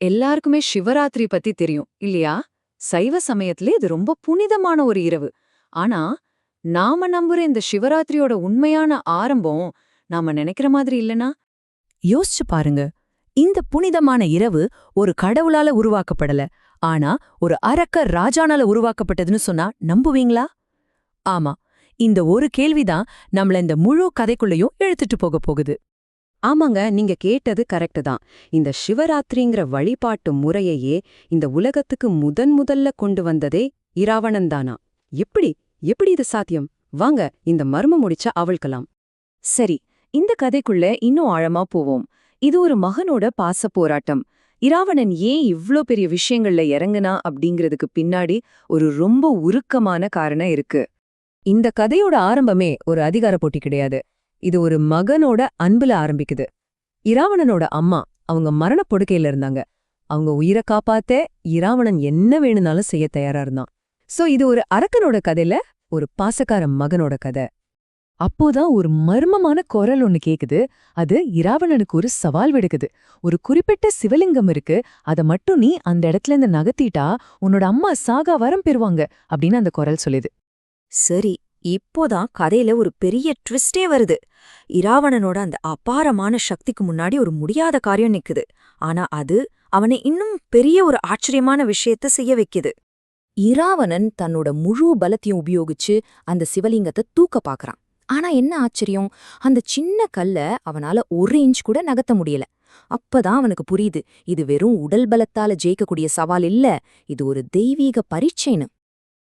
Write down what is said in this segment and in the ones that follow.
எல்லாருக்குமே சிவராத்திரி பத்தி தெரியும் இல்லையா? சைவ சமயத்துல இது ரொம்ப புனிதமான ஒரு இரவு. ஆனா நாம நம்புற இந்த சிவராத்திரியோட உண்மையான ஆரம்பம் நாம நினைக்கிற மாதிரி இல்லனா? யோசிச்சு பாருங்க. இந்த புனிதமான இரவு ஒரு கடவுளால உருவாக்கப்படல. ஆனா ஒரு அரக்க ராஜானால உருவாக்கப்பட்டதுன்னு சொன்னா நம்புவீங்களா? ஆமா. இந்த ஒரு கேள்விதான் நம்மள இந்த முழு கதைக்குள்ளயும் இழுத்துட்டு போக போகுது. ஆமாங்க நீங்க கேட்டது கரெக்டு தான். இந்த சிவராத்திரிங்கிற வழிபாட்டு முறையையே இந்த உலகத்துக்கு முதன் முதல்ல கொண்டு வந்ததே இராவணன் தானா? எப்படி எப்படி இது சாத்தியம்? வாங்க இந்த மர்மம் முடிச்ச அவள்கலாம் சரி இந்த கதைக்குள்ள இன்னும் ஆழமா போவோம். இது ஒரு மகனோட பாச போராட்டம். இராவணன் ஏன் இவ்ளோ பெரிய விஷயங்கள்ல இறங்குனா அப்படிங்கிறதுக்கு பின்னாடி ஒரு ரொம்ப உருக்கமான காரணம் இருக்கு. இந்த கதையோட ஆரம்பமே ஒரு அதிகார போட்டி கிடையாது. இது ஒரு மகனோட அன்புல ஆரம்பிக்குது. இராவணனோட அம்மா அவங்க மரண பொடுக்கையில இருந்தாங்க. அவங்க உயிரை காப்பாத்த இராவணன் என்ன வேணும்னாலும் செய்ய தயாரா இருந்தான். சோ இது ஒரு அரக்கனோட கதையில ஒரு பாசக்கார மகனோட கதை. அப்போதான் ஒரு மர்மமான குரல் ஒன்னு கேக்குது. அது இராவணனுக்கு ஒரு சவால் விடுக்குது. ஒரு குறிப்பிட்ட சிவலிங்கம் இருக்கு. அத மட்டும் நீ அந்த இடத்துல இருந்து நகர்த்திட்டா உன்னோட அம்மா சாகா வரம் பெறுவாங்க அப்படின்னு அந்த குரல் சொல்லுது. சரி இப்போதான் கதையில ஒரு பெரிய ட்விஸ்டே வருது. இராவணனோட அந்த அபாரமான சக்திக்கு முன்னாடி ஒரு முடியாத காரியம் நிக்குது. ஆனா அது அவனை இன்னும் பெரிய ஒரு ஆச்சரியமான விஷயத்த செய்ய வைக்குது. இராவணன் தன்னோட முழு பலத்தையும் உபயோகிச்சு அந்த சிவலிங்கத்தை தூக்க பாக்குறான். ஆனா என்ன ஆச்சரியம்? அந்த சின்ன கல்ல அவனால ஒரு இன்ச் கூட நகர்த்த முடியல. அப்பதான் அவனுக்கு புரியுது இது வெறும் உடல் பலத்தால ஜெயிக்கக்கூடிய சவால் இல்ல இது ஒரு தெய்வீக பரீட்சைன்னு.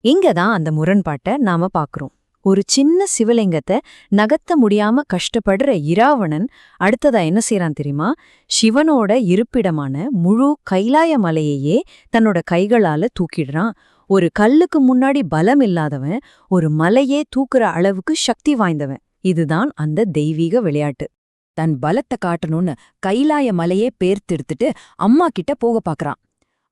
இங்கதான் அந்த முரண்பாட்டை நாம பாக்குறோம். ஒரு சின்ன சிவலிங்கத்தை நகர்த்த முடியாம கஷ்டப்படுற இராவணன் அடுத்ததா என்ன செய்றான் தெரியுமா? சிவனோட இருப்பிடமான முழு கைலாய மலையையே தன்னோட கைகளால தூக்கிடுறான். ஒரு கல்லுக்கு முன்னாடி பலம் இல்லாதவன் ஒரு மலையே தூக்குற அளவுக்கு சக்தி வாய்ந்தவன். இதுதான் அந்த தெய்வீக விளையாட்டு. தன் பலத்தை காட்டணும்னு கைலாய மலையே பேர்த்தெடுத்துட்டு அம்மா கிட்ட போக பாக்குறான்.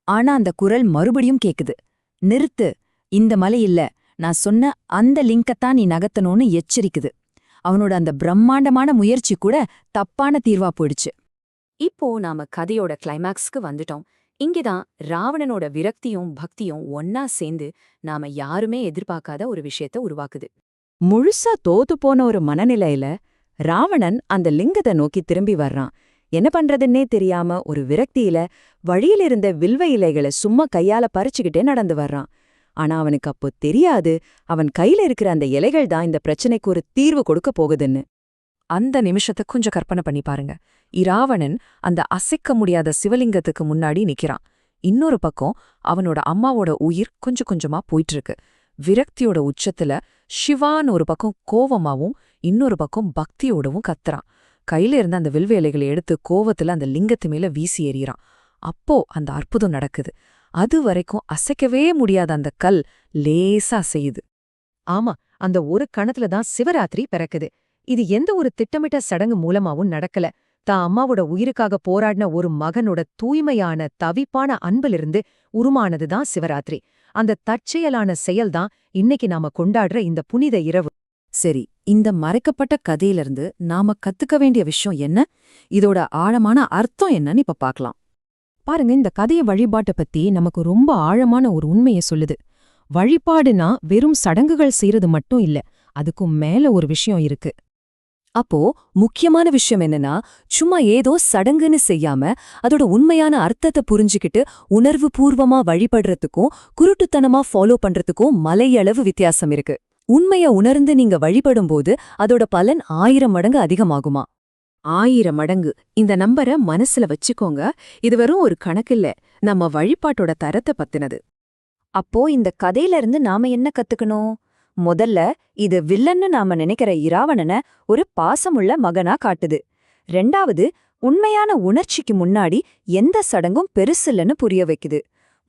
ஆனா அந்த குரல் மறுபடியும் கேக்குது. நிறுத்து. இந்த மலை இல்ல. நான் சொன்ன அந்த லிங்கத்தான் நீ நகர்த்தணும்னு எச்சரிக்குது. அவனோட அந்த பிரம்மாண்டமான முயற்சி கூட தப்பான தீர்வா போயிடுச்சு. இப்போ நாம கதையோட கிளைமாக்ஸ்க்கு வந்துட்டோம். இங்கதான் ராவணனோட விரக்தியும் பக்தியும் ஒன்னா சேர்ந்து நாம யாருமே எதிர்பார்க்காத ஒரு விஷயத்த உருவாக்குது. முழுசா தோத்து போன ஒரு மனநிலையில ராவணன் அந்த லிங்கத்தை நோக்கி திரும்பி வர்றான். என்ன பண்றதுன்னே தெரியாம ஒரு விரக்தியில வழியில இருந்த வில்வ இலைகளை சும்மா கையால பறிச்சுக்கிட்டே நடந்து வர்றான். ஆனா அவனுக்கு அப்போ தெரியாது அவன் கையில இருக்கிற அந்த இலைகள் தான் இந்த பிரச்சனைக்கு ஒரு தீர்வு கொடுக்க போகுதுன்னு. அந்த நிமிஷத்தை கொஞ்சம் கற்பனை பண்ணி பாருங்க. இராவணன் அந்த அசைக்க முடியாத சிவலிங்கத்துக்கு முன்னாடி நிக்கிறான். இன்னொரு பக்கம் அவனோட அம்மாவோட உயிர் கொஞ்சம் கொஞ்சமா போயிட்டு இருக்கு விரக்தியோட உச்சத்துல சிவான்னு ஒரு பக்கம் கோவமாவும் இன்னொரு பக்கம் பக்தியோடவும் கத்துறான். கையில இருந்த அந்த வில்வேலைகளை எடுத்து கோவத்துல அந்த லிங்கத்து மேல வீசி எறிகிறான். அப்போ அந்த அற்புதம் நடக்குது. அது வரைக்கும் அசைக்கவே முடியாத அந்த கல் லேசா செய்யுது ஆமா அந்த ஒரு கணத்துல தான் சிவராத்திரி பிறக்குது. இது எந்த ஒரு திட்டமிட்ட சடங்கு மூலமாவும் நடக்கல. தான் அம்மாவோட உயிருக்காக போராடின ஒரு மகனோட தூய்மையான தவிப்பான அன்பிலிருந்து உருமானதுதான் சிவராத்திரி. அந்த தற்செயலான செயல்தான் இன்னைக்கு நாம கொண்டாடுற இந்த புனித இரவு. சரி இந்த மறைக்கப்பட்ட கதையிலிருந்து நாம கத்துக்க வேண்டிய விஷயம் என்ன? இதோட ஆழமான அர்த்தம் என்னன்னு இப்ப பார்க்கலாம் பாருங்க இந்த கதைய வழிபாட்டை பத்தி நமக்கு ரொம்ப ஆழமான ஒரு உண்மையை சொல்லுது. வழிபாடுனா வெறும் சடங்குகள் செய்யறது மட்டும் இல்ல அதுக்கும் மேல ஒரு விஷயம் இருக்கு. அப்போ முக்கியமான விஷயம் என்னன்னா சும்மா ஏதோ சடங்குன்னு செய்யாம அதோட உண்மையான அர்த்தத்தை புரிஞ்சுக்கிட்டு உணர்வு பூர்வமா வழிபடுறதுக்கும் குருட்டுத்தனமா ஃபாலோ பண்றதுக்கும் மலையளவு வித்தியாசம் இருக்கு. உண்மைய உணர்ந்து நீங்க வழிபடும்போது அதோட பலன் ஆயிரம் மடங்கு அதிகமாகுமா? ஆயிரம் மடங்கு. இந்த நம்பரை மனசுல வச்சுக்கோங்க. இது வெறும் ஒரு கணக்கில்ல. நம்ம வழிபாட்டோட தரத்தை பத்தினது. அப்போ இந்த கதையில இருந்து நாம என்ன கத்துக்கணும்? முதல்ல இது வில்லன்னு நாம நினைக்கிற இராவணனை ஒரு பாசமுள்ள மகனா காட்டுது. ரெண்டாவது உண்மையான உணர்ச்சிக்கு முன்னாடி எந்த சடங்கும் பெருசில்லன்னு புரிய வைக்குது.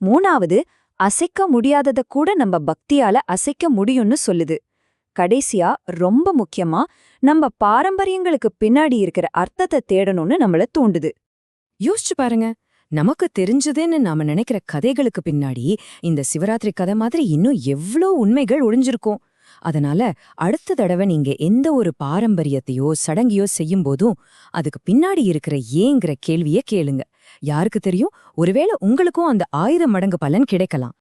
மூணாவது அசைக்க முடியாதத கூட நம்ம பக்தியால அசைக்க முடியும்னு சொல்லுது. கடைசியா ரொம்ப முக்கியமா நம்ம பாரம்பரியங்களுக்கு பின்னாடி இருக்கிற அர்த்தத்தை தேடணும்னு நம்மள தூண்டுது. யோசிச்சு பாருங்க. நமக்கு தெரிஞ்சதுன்னு நாம நினைக்கிற கதைகளுக்கு பின்னாடி இந்த சிவராத்திரி கதை மாதிரி இன்னும் எவ்ளோ உண்மைகள் ஒளிஞ்சிருக்கும். அதனால அடுத்த தடவை நீங்க எந்த ஒரு பாரம்பரியத்தையோ சடங்கையோ செய்யும் போதும் அதுக்கு பின்னாடி இருக்கிற ஏங்கிற கேள்விய கேளுங்க. யாருக்கு தெரியும்? ஒருவேளை உங்களுக்கும் அந்த ஆயிரம் மடங்கு பலன் கிடைக்கலாம்.